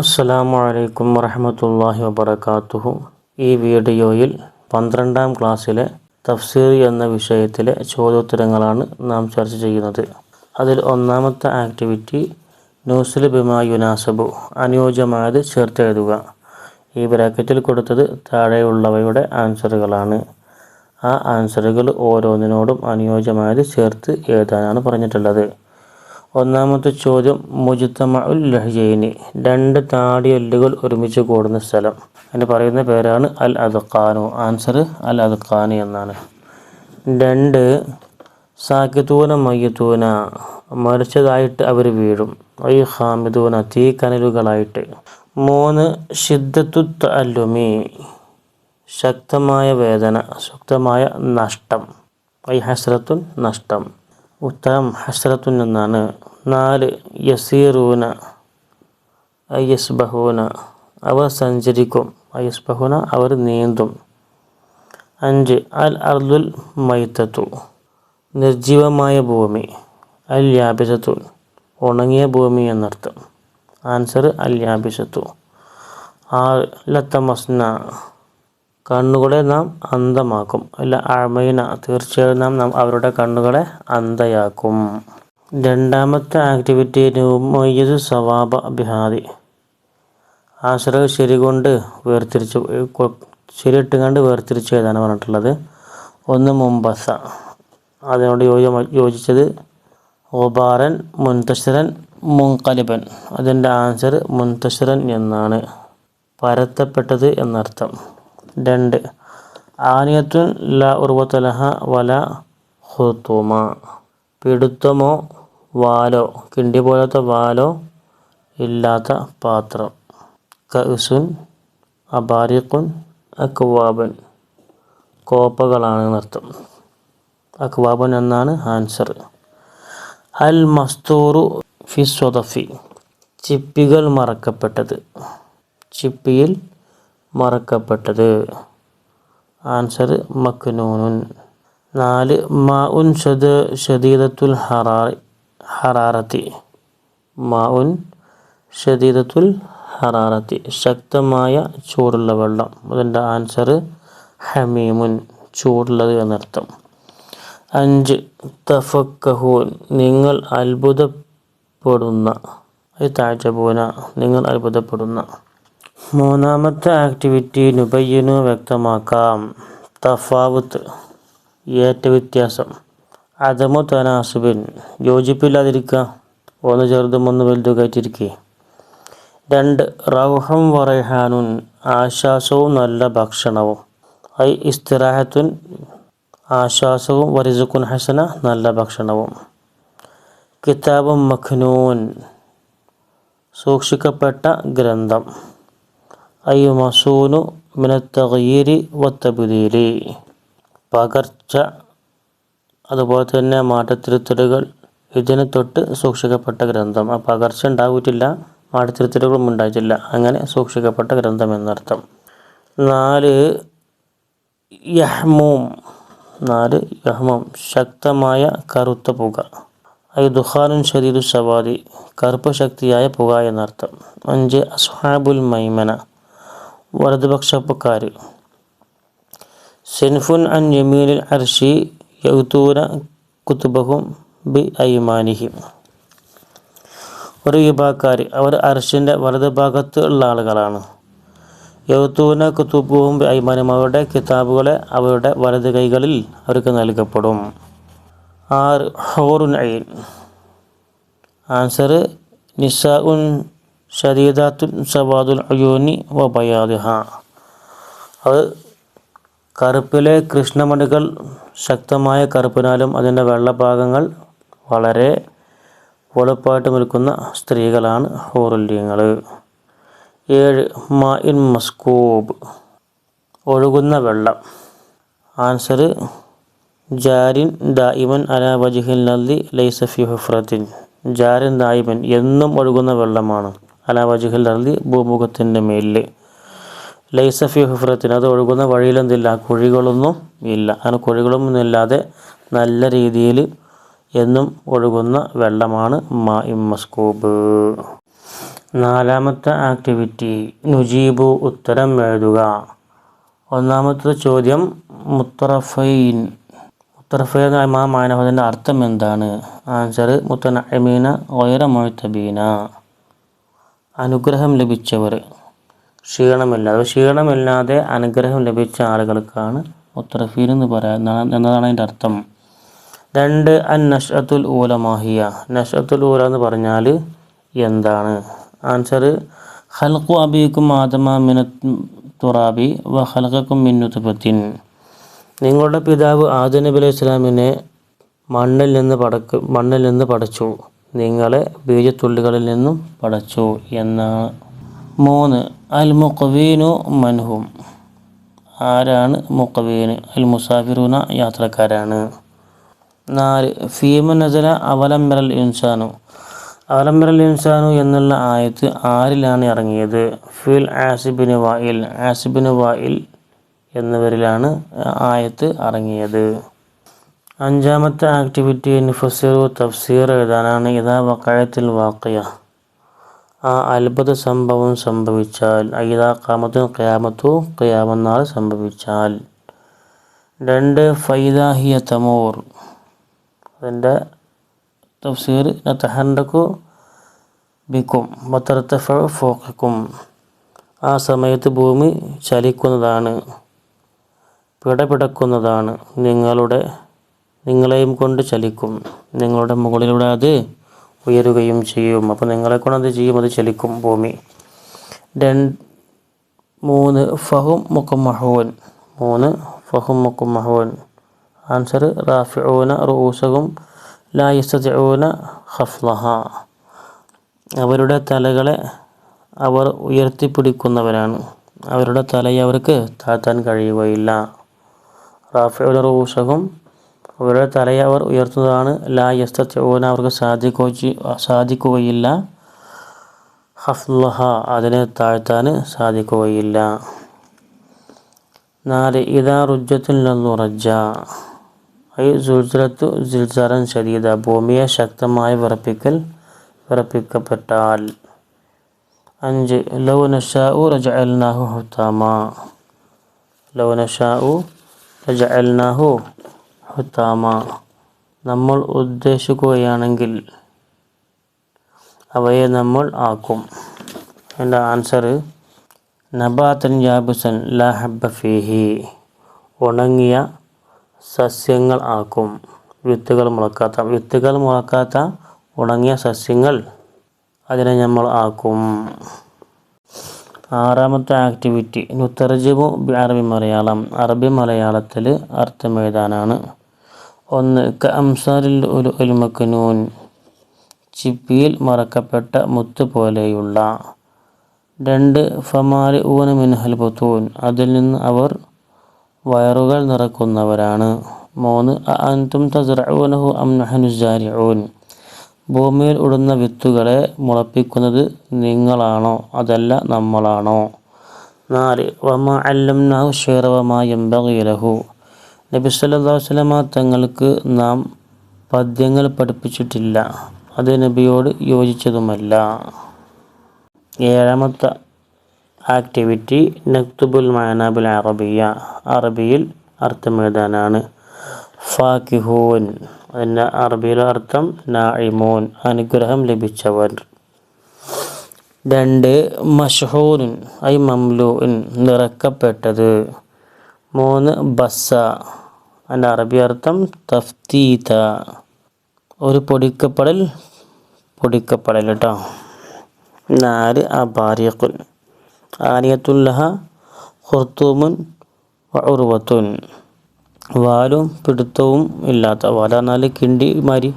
അസ്സലാമു അലൈക്കും വറഹമത്തല്ലാഹി വബർക്കാത്തുഹു ഈ വീഡിയോയിൽ പന്ത്രണ്ടാം ക്ലാസ്സിലെ തഫ്സീർ എന്ന വിഷയത്തിലെ ചോദ്യോത്തരങ്ങളാണ് നാം ചർച്ച ചെയ്യുന്നത്. അതിൽ ഒന്നാമത്തെ ആക്ടിവിറ്റി ന്യൂസിൽ ബിമാ യുനാസബു അനുയോജ്യമായത് ചേർത്തെഴുതുക. ഈ ബ്രാക്കറ്റിൽ കൊടുത്തത് താഴെയുള്ളവയുടെ ആൻസറുകളാണ്. ആ ആൻസറുകൾ ഓരോന്നിനോടും അനുയോജ്യമായത് ചേർത്ത് എഴുതാനാണ് പറഞ്ഞിട്ടുള്ളത്. ഒന്നാമത്തെ ചോദ്യം മുജിത്തമ ഉൽ രണ്ട് താടിയല്ലുകൾ ഒരുമിച്ച് കൂടുന്ന സ്ഥലം. അതിന് പറയുന്ന പേരാണ് അൽ അദ്ഖാനു ആൻസർ അൽ അദ്ഖാനി എന്നാണ്. രണ്ട് സാക്കിത്തൂന മയ്യത്തൂന മരിച്ചതായിട്ട് അവർ വീഴും. ഐ ഹാമിദൂന തീ കനലുകളായിട്ട് മൂന്ന് ഷിദ്ദത്തു അല്ലുമി ശക്തമായ വേദന ശക്തമായ നഷ്ടം. ഐ ഹസ്രത്തുൻ നഷ്ടം. ഉത്തരം ഹസ്രത്തു നിന്നാണ്. നാല് യസീറൂന അയ്യസ്ബഹൂന അവർ സഞ്ചരിക്കും. അയ്യസ്ബഹൂന അവർ നീന്തും. അഞ്ച് അൽ അർദുൽ മൈത്തത്തു നിർജീവമായ ഭൂമി അൽ യാബിസത്തു ഉണങ്ങിയ ഭൂമി എന്നർത്ഥം. ആൻസർ അൽ യാബിസത്തു. ആറ് ലത്തമസ്ന കണ്ണുകളെ നാം അന്ധമാക്കും. അല്ല അഴമയിന തീർച്ചയായും നാം നാം അവരുടെ കണ്ണുകളെ അന്ധയാക്കും. രണ്ടാമത്തെ ആക്ടിവിറ്റി നുമയ്യസ് സവാബ ബിഹാദി ആശ്രയ ശരി കൊണ്ട് വേർതിരിച്ച് ശരിയിട്ട് കണ്ട് വേർതിരിച്ച് എഴുതാനാണ് പറഞ്ഞിട്ടുള്ളത്? ഒന്ന് മുമ്പസ. അതിനോട് യോജ യോജിച്ചത് ഒബാറൻ മുൻതശ്രൻ മുൻകലിബൻ. അതിന്റെ ആൻസർ മുൻതശ്രൻ എന്നാണ്. പരത്തപ്പെട്ടത് എന്നർത്ഥം. രണ്ട്. ആനിയത്തുൻ ല ഉർവത്തലഹ വല ഹുത്തുമ പിടുത്തമോ വാലോ കിണ്ടി പോലത്തെ വാലോ ഇല്ലാത്ത പാത്രം. കസുൻ അബാരിഖുൻ അക്വാബൻ കോപ്പകളാണ് നൃത്തം. അക്വാബൻ എന്നാണ് ആൻസർ. അൽ മസ്തൂറു ഫിസ്വദഫി ചിപ്പികൾ മറക്കപ്പെട്ടത്. ചിപ്പിയിൽ മറക്കപ്പെട്ടത്. ആൻസർ മക്നൂനുൻ. നാല് മാഉൻ ഷദ് ഷദീദത്തുൽ ഹറാറി ഹറാറത്തി. മാഉൻ ഷദീദത്തുൽ ഹറാറത്തി. ശക്തമായ ചൂടുള്ള വെള്ളം. അതിന്റെ ആൻസർ ഹമീമുൻ ചൂടുള്ളത് എന്നർത്ഥം. അഞ്ച് തഫക്കഹൂൻ. നിങ്ങൾ അത്ഭുതപ്പെടുന്ന താഴ്ച താജബൂന നിങ്ങൾ അത്ഭുതപ്പെടുന്ന. മൂന്നാമത്തെ ആക്ടിവിറ്റി നുബയ്യനു വ്യക്തമാക്കാം. തഫാവുത്ത്. ഏറ്റ വ്യത്യാസം. അതമു തനാസുബിൻ. യോജിപ്പില്ലാതിരിക്കുക ഒന്ന് ചെറുതും ഒന്ന് വലുതുമായിട്ടിരിക്കുക രണ്ട് റൗഹം വറഹാനുൻ. ആശ്വാസവും നല്ല ഭക്ഷണവും. ഐ ഇസ്തിറാഹത്തുൻ. ആശ്വാസവും വരിസുക്കുൻ ഹസന നല്ല ഭക്ഷണവും. കിതാബും മഖ്നൂൻ. സൂക്ഷിക്കപ്പെട്ട ഗ്രന്ഥം. ഐ മസൂനു മിനത്തകീരി വത്തബുദീലി പകർച്ച. അതുപോലെ തന്നെ മാറ്റത്തിരുത്തലുകൾ ഇതിന് തൊട്ട് സൂക്ഷിക്കപ്പെട്ട ഗ്രന്ഥം. ആ പകർച്ച ഉണ്ടാവിട്ടില്ല മാറ്റത്തിരുത്തലുകളും ഉണ്ടായിട്ടില്ല. അങ്ങനെ സൂക്ഷിക്കപ്പെട്ട ഗ്രന്ഥം എന്നർത്ഥം. നാല് യഹ്മൂം. നാല് യഹ്മം. ശക്തമായ കറുത്ത പുക. ഐ ദുഹാനുൻ ഷദീദു സവാദി. കറുപ്പ് ശക്തിയായ പുക എന്നർത്ഥം. അഞ്ച് അസ്ഹാബുൽ മൈമന. വലതുപക്ഷപ്പക്കാർ സെൻഫുൻ അൻ യമീനിൽ അർഷി യൗത്തൂന കുത്തുബഹും ബി ഐമാനിഹിം. ഒരു വിഭാഗക്കാർ അവർ അർഷിന്റെ വലതുഭാഗത്ത് ഉള്ള ആളുകളാണ്. യൗത്തൂന കുത്തുബുഹും ബി അയ്മാനും അവരുടെ കിതാബുകളെ അവരുടെ വലത് കൈകളിൽ അവർക്ക് നൽകപ്പെടും. ആറ് ഹോറുൻ ഐൻ. ആൻസർ നിസാഉൻ ഷദീദാത്തുൻ സവാദുൽ അയോനി വ ബയാദിഹ അത് കറുപ്പിലെ കൃഷ്ണമണികൾ ശക്തമായ കറുപ്പിനാലും അതിന്റെ വെള്ളഭാഗങ്ങൾ വളരെ വെളുപ്പായിട്ട് നിൽക്കുന്ന സ്ത്രീകളാണ് ഹോറുല്യങ്ങൾ ഏഴ് മായിൻ മസ്കൂബ്. ഒഴുകുന്ന വെള്ളം. ആൻസർ ജാരിൻ ദായിമൻ അല വജിഹിൽ നല്ലി ലൈസഫി ഹുഫ്രത്തിൻ. ജാരിൻ ദായിമൻ എന്നും ഒഴുകുന്ന വെള്ളമാണ്. അല വജുഹിൽ അറുതി ഭൂമുഖത്തിന്റെ മേലിൽ ലൈസഫി ഹുഫ്രത്തിന് അത് ഒഴുകുന്ന വഴിയിലെന്തില്ല? കുഴികളൊന്നും ഇല്ല. അങ്ങനെ കുഴികളൊന്നും ഇല്ലാതെ നല്ല രീതിയിൽ എന്നും ഒഴുകുന്ന വെള്ളമാണ് മാ ഇമ്മസ്കോബ് മസ്കൂബ്. നാലാമത്തെ ആക്ടിവിറ്റി നുജീബു ഉത്തരം എഴുതുക. ഒന്നാമത്തെ ചോദ്യം മുത്തറഫൈൻ. മുത്തറഫൈൻ എന്ന മാനവതിന്റെ അർത്ഥം എന്താണ്? ആൻസർ മുത്തനഅമീന ഒയറ മൊഴത്തബീന അനുഗ്രഹം ലഭിച്ചവർ ക്ഷീണമില്ലാതെ ക്ഷീണമില്ലാതെ അനുഗ്രഹം ലഭിച്ച ആളുകൾക്കാണ് മുത്തറഫീൻ എന്ന് പറയുന്ന എന്നതാണ് അതിന്റെ അർത്ഥം. രണ്ട് അൻ നഷത്തുൽ ഊല മാഹിയ. നഷത്തുൽ ഊല എന്ന് പറഞ്ഞാൽ എന്താണ്? ആൻസർ ഹൽക്കു അബീക്കും ആദമ മിന തുറാബി വ ഹൽക്കും മിന്നുത്തുപത്തിൻ നിങ്ങളുടെ പിതാവ് ആദ നബി അലൈഹി ഇസ്ലാമിനെ മണ്ണിൽ നിന്ന് പടക്ക് മണ്ണിൽ നിന്ന് പടച്ചു. നിങ്ങളെ ബീജത്തുള്ളികളിൽ നിന്നും പടച്ചു എന്നാണ്. മൂന്ന് അൽ മുഖവീനു മൻഹും. ആരാണ് മുഖവീന്? അൽ മുസാഫിറൂന യാത്രക്കാരാണ്. നാല് ഫീമ നസല അവലംബരൽ ഇൻസാനു. അവലംബരൽ ഇൻസാനു എന്നുള്ള ആയത്ത് ആരിലാണ് ഇറങ്ങിയത്? ഫിൽ ആസിബിന് വായിൽ ആസിബിന് വായിൽ എന്നിവരിലാണ് ആയത്ത് ഇറങ്ങിയത്. അഞ്ചാമത്തെ ആക്ടിവിറ്റി നിഫസിറു തഫ്സീർ എഴുതാനാണ്. ഇതാ വക്കായത്തിൽ വാക്കിയ ആ അത്ഭുത സംഭവം സംഭവിച്ചാൽ ഐദാ കാമത്തു ക്യാമത്തു ഖയാമന്നാൾ സംഭവിച്ചാൽ. രണ്ട് ഫൈദാഹിയ തമോർ. അതിന്റെ തഫ്സീർ തഹൻഡക്കു ബിക്കും വത്തർത്തഫ ഫോക്കും ആ സമയത്ത് ഭൂമി ചലിക്കുന്നതാണ് പിടപിടക്കുന്നതാണ് നിങ്ങളുടെ നിങ്ങളെയും കൊണ്ട് ചലിക്കും. നിങ്ങളുടെ മുകളിലൂടെ അത് ഉയരുകയും ചെയ്യും. അപ്പോൾ നിങ്ങളെ കൊണ്ട് അത് ചെയ്യും അത് ചലിക്കും ഭൂമി. രണ്ട് മൂന്ന് ഫഹും മുക്കും മഹോൻ. മൂന്ന് ഫഹും മുക്കും മഹോൻ. ആൻസർ റാഫിഊന റൂസകും ലാ ഹഫ്ലഹ അവരുടെ തലകളെ അവർ ഉയർത്തിപ്പിടിക്കുന്നവരാണ്. അവരുടെ തലയെ അവർക്ക് താഴ്ത്താൻ കഴിയുകയില്ല. റാഫിഉൽ റൂസകും അവരുടെ തലയെ അവർ ഉയർത്തുന്നതാണ്. ലാ യസ്തോന അവർക്ക് സാധിക്കോ സാധിക്കുകയില്ല. ഹഫ്ലഹ അതിനെ താഴ്ത്താൻ സാധിക്കുകയില്ല. നാല് ഇതാ റുജത്തുൽ റജ്ജ. ഐ സുൽസലത്തു സിൽസാറൻ ശരീത ഭൂമിയെ ശക്തമായി വിറപ്പിക്കൽ വിറപ്പിക്കപ്പെട്ടാൽ. അഞ്ച് ലൗ നഷാഉ റജഅൽനാഹു ഹുത്താമ. ലൗ നഷാഉ റജഅൽനാഹു ഹുത്താമ നമ്മൾ ഉദ്ദേശിക്കുകയാണെങ്കിൽ അവയെ നമ്മൾ ആക്കും. എന്റെ ആൻസർ നബാത്തൻ ജാബുസൻ ലാ ഹബ്ബ ഉണങ്ങിയ സസ്യങ്ങൾ ആക്കും. വിത്തുകൾ മുളക്കാത്ത വിത്തുകൾ മുളക്കാത്ത ഉണങ്ങിയ സസ്യങ്ങൾ അതിനെ നമ്മൾ ആക്കും. ആറാമത്തെ ആക്ടിവിറ്റി നുത്തർജിമു അറബി മലയാളം അറബി മലയാളത്തിൽ അർത്ഥം എഴുതാനാണ് ഒന്ന് ക അംസാരിൽ ഒരു ഉൽമക്കനൂൻ ചിപ്പിയിൽ മറക്കപ്പെട്ട മുത്ത് പോലെയുള്ള. രണ്ട് ഫമാലി ഊന മിൻഹൽ ബത്തൂൻ അതിൽ നിന്ന് അവർ വയറുകൾ നിറക്കുന്നവരാണ്. മൂന്ന് അൻതും തസ്റഊനഹു അം നഹ്നു ജാരിഊൻ ഭൂമിയിൽ ഉടുന്ന വിത്തുകളെ മുളപ്പിക്കുന്നത് നിങ്ങളാണോ? അതല്ല നമ്മളാണോ? നാല് വമ അല്ലംനാഹു ഷേറവമാ എംബകീലഹു നബി സല്ലല്ലാഹു അലൈഹി വസല്ലമ തങ്ങൾക്ക് നാം പദ്യങ്ങൾ പഠിപ്പിച്ചിട്ടില്ല. അത് നബിയോട് യോജിച്ചതുമല്ല. ഏഴാമത്തെ ആക്ടിവിറ്റി നക്തുബുൽ മാനാബുൽ അറബിയ. അറബിയിൽ അർത്ഥം എഴുതാനാണ്. ഫാക്കിഹൂൻ. അതിന്റെ അറബിയിലെ അർത്ഥം നായിമൂൻ അനുഗ്രഹം ലഭിച്ചവൻ. രണ്ട് മഷഹൂൻ ഐ മംലൂൻ നിറക്കപ്പെട്ടത്. മൂന്ന് ബസ്സ. അതിന്റെ അറബി അർത്ഥം തഫ്തീത. ഒരു പൊടിക്കപ്പെടൽ പൊടിക്കപ്പെടൽ കേട്ടോ. നാല് അബാരിഖുൻ ആനിയത്തുല്ലഹ ഹുർത്തൂമുൻ ഉറുവത്തുൻ. വാലും പിടുത്തവും ഇല്ലാത്ത വാല കിണ്ടി മാതിരി.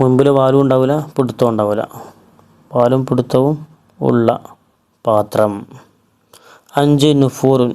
മുൻപിൽ വാലും ഉണ്ടാവില്ല പിടുത്തവും ഉണ്ടാവില്ല. വാലും പിടുത്തവും ഉള്ള പാത്രം. അഞ്ച് നുഫൂറുൻ.